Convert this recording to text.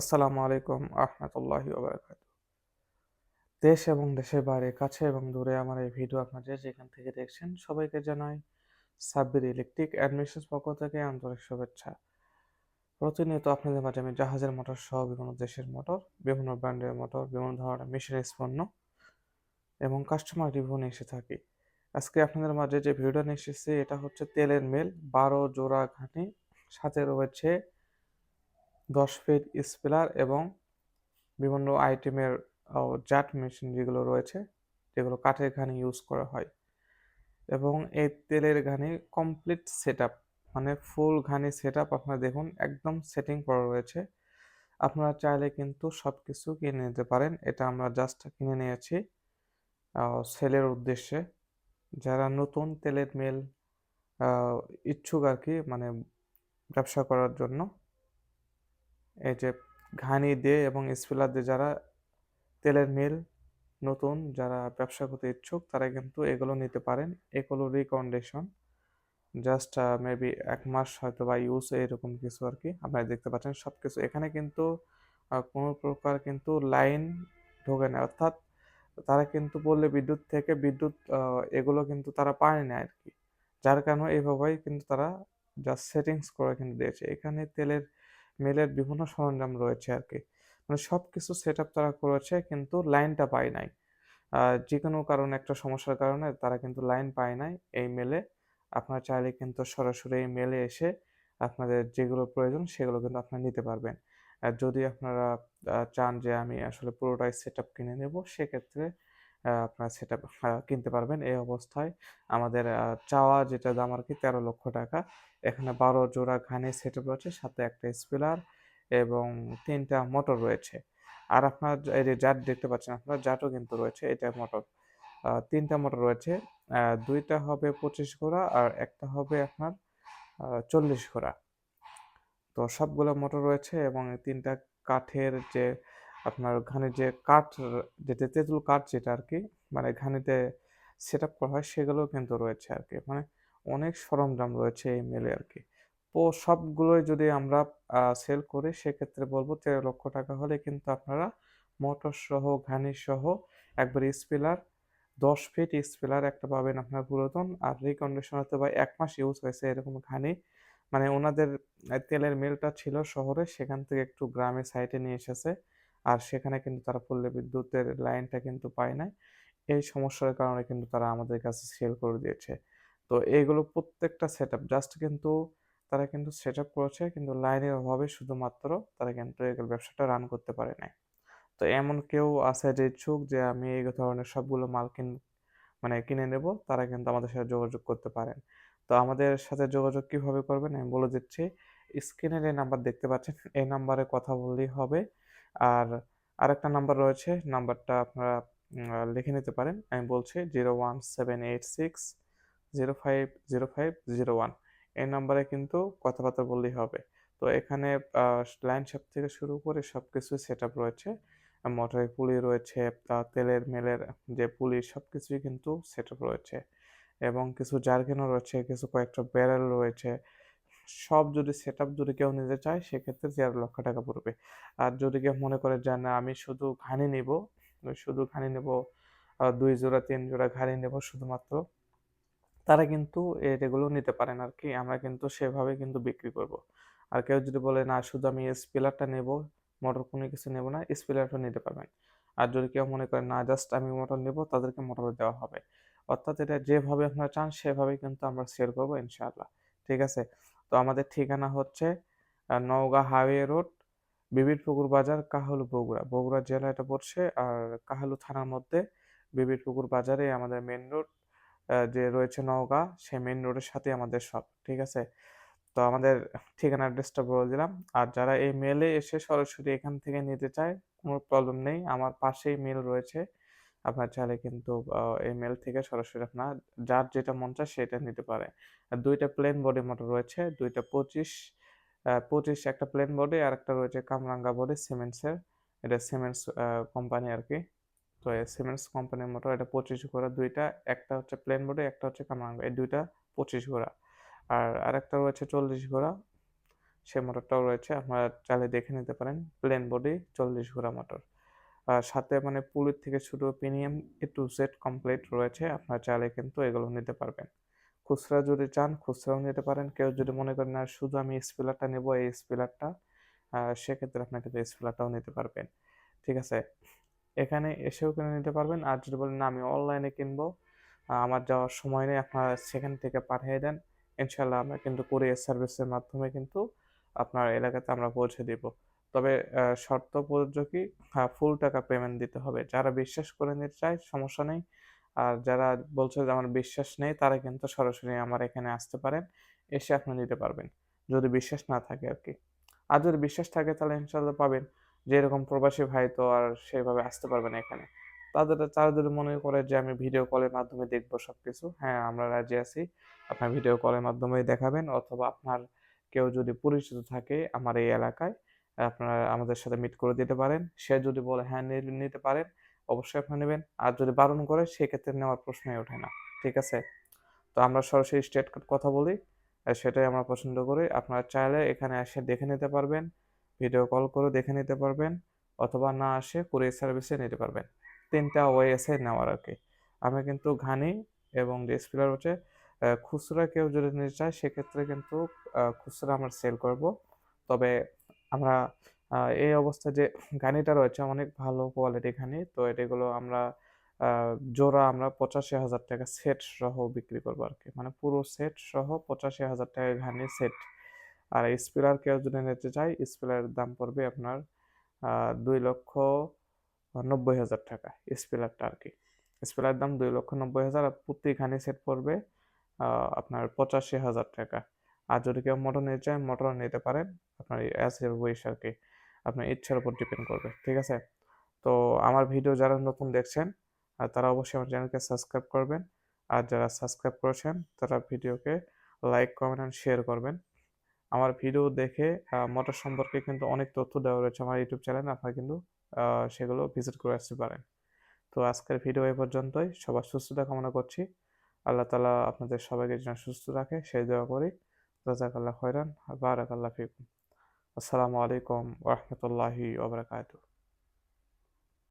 আসসালামু আলাইকুম আহমতুল্লাহি দেশ এবং দেশের বাইরে, কাছে এবং দূরে আমার এই ভিডিও আপনারা যেখান থেকে দেখছেন সবাইকে জানাই সাব্বির ইলেকট্রিক অ্যাডমিশন পক্ষ থেকে আন্তরিক শুভেচ্ছা। প্রতিনিয়ত আপনাদের মাঝে আমি জাহাজের মোটর সহ বিভিন্ন দেশের মোটর, বিভিন্ন ব্র্যান্ডের মোটর, বিভিন্ন ধরনের মেশিনারিজ পণ্য এবং কাস্টমার রিভিউ নিয়ে এসে থাকি। আজকে আপনাদের মাঝে যে ভিডিওটা নিয়ে এসেছি, এটা হচ্ছে তেলের মেল, বারো জোড়া ঘানি, সাথে রয়েছে দশ ফিট স্পেলার এবং বিভিন্ন আইটেমের জাট মেশিন যেগুলো রয়েছে, যেগুলো কাঠের ঘানি ইউজ করা হয়। এবং এই তেলের ঘানি কমপ্লিট সেট মানে ফুল ঘানি সেট আপ আপনারা দেখুন, একদম সেটিং করা রয়েছে। আপনারা চাইলে কিন্তু সব কিছু কিনে নিতে পারেন। এটা আমরা জাস্ট কিনে নিয়েছি সেলের উদ্দেশ্যে। যারা নতুন তেলের মেল ইচ্ছুক আর কি মানে ব্যবসা করার জন্য এই যে ঘানি দিয়ে এবং স্পিলার দিয়ে যারা তেলের মিল নতুন যারা ব্যবসা করতে ইচ্ছুক, তারা কিন্তু এগুলো নিতে পারেন। এগুলো রিকন্ডিশন জাস্ট মেবি এক মাস হয়তো বা ইউজ এরকম কিছু আর কি আপনারা দেখতে পাচ্ছেন। সব কিছু এখানে কিন্তু কোনো প্রকার কিন্তু লাইন ঢোকে না। অর্থাৎ তারা কিন্তু বললে বিদ্যুৎ থেকে বিদ্যুৎ এগুলো কিন্তু তারা পায় না আর কি। যার কারণে এইভাবেই কিন্তু তারা জাস্ট সেটিংস করে কিন্তু দিয়েছে। এখানে তেলের মেলের বিভিন্ন সরঞ্জাম রয়েছে আর কি মানে সব কিছু সেট আপ তারা করেছে কিন্তু লাইনটা পায় নাই। যে কোনো কারণে একটা সমস্যার কারণে তারা কিন্তু লাইন পায় নাই এই মেলে। আপনারা চাইলে কিন্তু সরাসরি এই মেলে এসে আপনাদের যেগুলো প্রয়োজন সেগুলো কিন্তু আপনারা নিতে পারবেন। যদি আপনারা চান যে আমি আসলে পুরোটাই সেট আপ কিনে নেব, সেক্ষেত্রে আপনার সেট কিনতে পারবেন এই অবস্থায়। আমাদের চাওয়া যেটা দাম আর কি তেরো লক্ষ টাকা। এখানে বারো জোড়া ঘানি সেট রয়েছে, সাথে একটা স্পিলার এবং তিনটা মোটর রয়েছে। আর আপনার এই যে জাট দেখতে পাচ্ছেন আপনার জাটও কিন্তু রয়েছে, এটা মোটর তিনটা মোটর রয়েছে দুইটা হবে পঁচিশ ঘোড়া আর একটা হবে আপনার চল্লিশ ঘোড়া। তো সবগুলো মোটর রয়েছে এবং তিনটা কাঠের যে আপনার ঘানি যে কাঠ যেটা তেঁতুল কাঠ যেটা আর কি মানে ঘানিতে সেট আপ করা হয়, সেগুলোও কিন্তু রয়েছে আর কি। মানে অনেক সরঞ্জাম রয়েছে এই মেলে আর কি। তো সবগুলোই যদি আমরা সেল করি, সেক্ষেত্রে বলব তেরো লক্ষ টাকা হলে কিন্তু আপনারা মোটর সহ, ঘানি সহ একবার স্পিলার দশ ফিট স্পিলার একটা পাবেন আপনার পুরাতন। আর রিকন্ডিশন হতে বা এক মাস ইউজ হয়েছে এরকম ঘানি। মানে ওনাদের তেলের মিলটা ছিল শহরে, সেখান থেকে একটু গ্রামে সাইডে নিয়ে এসেছে। আর সেখানে কিন্তু তারা পল্লী বিদ্যুতের লাইনটা কিন্তু পায় নাই। এই সমস্যার কারণে কিন্তু তারা আমাদের কাছে সেল করে দিয়েছে। তো এইগুলো প্রত্যেকটা সেট আপ জাস্ট কিন্তু তারা কিন্তু সেট আপ করেছে, কিন্তু লাইনের অভাবে শুধুমাত্র তারা কিন্তু এই ব্যবসাটা রান করতে পারে নাই। তো এমন কেউ আছে যে ইচ্ছুক যে আমি এই ধরনের সবগুলো মাল কিন মানে কিনে নেব, তারা কিন্তু আমাদের সাথে যোগাযোগ করতে পারেন। তো আমাদের সাথে যোগাযোগ কীভাবে করবেন আমি বলে দিচ্ছি। স্ক্রিনের এই নাম্বার দেখতে পাচ্ছেন, এই নাম্বারে কথা বললেই হবে। আর আরেকটা নাম্বার রয়েছে নাম্বারটা আপনারা লিখে নিতে পারেন। আমি বলছি zero one seven eight six zero five zero five zero one এই নাম্বারে কিন্তু কথাবার্তা বললেই হবে। তো এখানে লাইন শপ থেকে শুরু করে সব কিছু সেট আপ রয়েছে। মোটরের পুলি রয়েছে তেলের, মেলের যে পুলি সব কিছুই কিন্তু সেট আপ রয়েছে। এবং কিছু জার্গেনও রয়েছে, কিছু কয়েকটা ব্যারেল রয়েছে। সব যদি সেট আপ যদি কেউ নিতে চায়, সেক্ষেত্রে দেড় লক্ষ টাকা পড়বে। আর যদি কেউ মনে করে যে, না, আমি শুধু ঘানি নেব শুধু ঘানি নেব দুই জোড়া, তিন জোড়া ঘানি নেব শুধুমাত্র, তারা কিন্তু এগুলো নিতে পারেন আর কি। আমরা কিন্তু সেভাবে কিন্তু বিক্রি করব। আর কেউ যদি বলে, না, শুধু আমি স্পিলারটা নেব মোটর কোনো কিছু নেব না স্পিলারটা নিতে পারবেন। আর যদি কেউ মনে করে, না জাস্ট আমি মোটর নেব, তাদেরকে মোটর দেওয়া হবে। অর্থাৎ এটা যেভাবে আপনারা চান সেভাবে কিন্তু আমরা সেল করব ইনশাআল্লাহ। ঠিক আছে? তো আমাদের ঠিকানা হচ্ছে নওগাঁ হাইওয়ে রোড বিবিরপুকুর বাজার, কাহালু বগুড়া। বগুড়া জেলা এটা পড়ছে আর কাহালু থানার মধ্যে বিবিরপুকুর বাজারে আমাদের মেন রোড যে রয়েছে নওগাঁ, সেই মেন রোডের সাথে আমাদের সব ঠিক আছে? তো আমাদের ঠিকানা অ্যাড্রেসটা বলে দিলাম। আর যারা এই মেলে এসে সরাসরি এখান থেকে নিতে চায়, কোনো প্রবলেম নেই। আমার পাশেই মেল রয়েছে। আপনার চাইলে কিন্তু এই মেল থেকে সরাসরি আপনার যার যেটা মন চায় সেটা নিতে পারে। দুইটা প্লেন বডি মোটর রয়েছে, দুইটা পঁচিশ পঁচিশ একটা প্লেন বডি আর একটা রয়েছে কামরাঙ্গা বডি সিমেন্টসের এটা সিমেন্টস কোম্পানি আর কি। তো সিমেন্টস কোম্পানির মোটর এটা পঁচিশ ঘোড়া, দুইটা, একটা হচ্ছে প্লেন বডি একটা হচ্ছে কামরাঙ্গা, এই দুইটা পঁচিশ ঘোড়া। আর আরেকটা রয়েছে চল্লিশ ঘোড়া সেই মোটরটাও রয়েছে, আপনারা চাইলে দেখে নিতে পারেন প্লেন বডি চল্লিশ ঘোড়া মোটর সাথে মানে পুলির থেকে শুরু premium A to Z complete রয়েছে, আপনারা চাইলে কিন্তু এগুলো নিতে পারবেন। খুচরা যদি চান, খুচরাও নিতে পারেন। কেউ যদি মনে করেন, না, শুধু আমি স্পিলারটা নেব, এই স্পিলারটা সেক্ষেত্রে আপনার কিন্তু স্পিলারটাও নিতে পারবেন। ঠিক আছে? এখানে এসেও কিনে নিতে পারবেন। আর যদি বলেন আমি অনলাইনে কিনবো আমার যাওয়ার সময় নেই, আপনারা সেখান থেকে পাঠিয়ে দেন। ইনশাল্লাহ আমরা কিন্তু কুরিয়ার সার্ভিসের মাধ্যমে কিন্তু আপনার এলাকাতে আমরা পৌঁছে দিব। তবে শর্ত প্রযোজ্য কি হ্যাঁ ফুল টাকা পেমেন্ট দিতে হবে। যারা বিশ্বাস করে নিতে চায়, সমস্যা নেই। আর যারা বলছে যে, আমার বিশ্বাস নেই, তারা কিন্তু সরাসরি আমার এখানে আসতে পারেন, এসে আপনি নিতে পারবেন, যদি বিশ্বাস না থাকে আর কি আর যদি বিশ্বাস থাকে, তাহলে ইনশাল্লাহ পাবেন। যে এরকম প্রবাসী ভাই তো আর সেভাবে আসতে পারবে না এখানে। তাদের, তারা যদি মনে করে যে, আমি ভিডিও কলের মাধ্যমে দেখব সব কিছু হ্যাঁ আমরা রাজি আছি। আপনার ভিডিও কলের মাধ্যমে দেখাবেন। অথবা আপনার কেউ যদি পরিচিত থাকে আমার এই এলাকায় আপনারা আমাদের সাথে মিট করে দিতে পারেন। সে যদি বলে হ্যাঁ নিতে পারেন। অবশ্যই আপনি নেবেন। আর যদি বারণ করে, সেক্ষেত্রে নেওয়ার প্রশ্নই ওঠে না। ঠিক আছে? তো আমরা সরাসরি স্টেট কথা বলি। সেটাই আমরা পছন্দ করি। আপনারা চাইলে এখানে এসে দেখে নিতে পারবেন। ভিডিও কল করে দেখে নিতে পারবেন। অথবা না আসে কুরিয়ার সার্ভিসে নিতে পারবেন। তিনটা ওয়ে আছে নেওয়ার আর কি আমি কিন্তু ঘানি এবং ডিসপ্লের হচ্ছে খুচরা কেউ যদি নিতে চায়, সেক্ষেত্রে কিন্তু খুচরা আমরা সেল করব। তবে আমরা এই অবস্থা যে ঘানিটা রয়েছে অনেক ভালো কোয়ালিটি ঘানি তো এটাগুলো আমরা জোড়া আমরা পঁচাশি হাজার টাকা সেট সহ বিক্রি করব আর কি মানে পুরো সেট সহ পঁচাশি হাজার টাকা ঘানি সেট আর স্পিলার কেউ যদি নিতে চাই স্পিলারের দাম পড়বে আপনার দুই লক্ষ নব্বই হাজার টাকা স্পিলারটা আর কি স্পিলার দাম দুই লক্ষ নব্বই হাজার আর প্রতি ঘানি সেট পড়বে আপনার পঁচাশি হাজার টাকা। আর যদি কেউ মোটর নিতে চায় মোটর নিতে পারেন আপনার অ্যাজ এর উইশ আর কি আপনার ইচ্ছার উপর ডিপেন্ড করবে, ঠিক আছে? তো আমার ভিডিও যারা নতুন দেখছেন আর তারা অবশ্যই আমার চ্যানেলকে সাবস্ক্রাইব করবেন। আর যারা সাবস্ক্রাইব করেছেন, তারা ভিডিওকে লাইক কমেন্ট অ্যান্ড শেয়ার করবেন। আমার ভিডিও দেখে মোটর সম্পর্কে কিন্তু অনেক তথ্য দেওয়া রয়েছে আমার ইউটিউব চ্যানেলে আপনারা কিন্তু সেগুলো ভিজিট করে আসতে পারেন। তো আজকের ভিডিও এই পর্যন্তই। সবার সুস্থতা কামনা করছি। আল্লাহ তালা আপনাদের সবাইকে যেন সুস্থ রাখে। সেই দেওয়া করি। جزاك الله خيرا. بارك الله فيكم. السلام عليكم ورحمة الله وبركاته.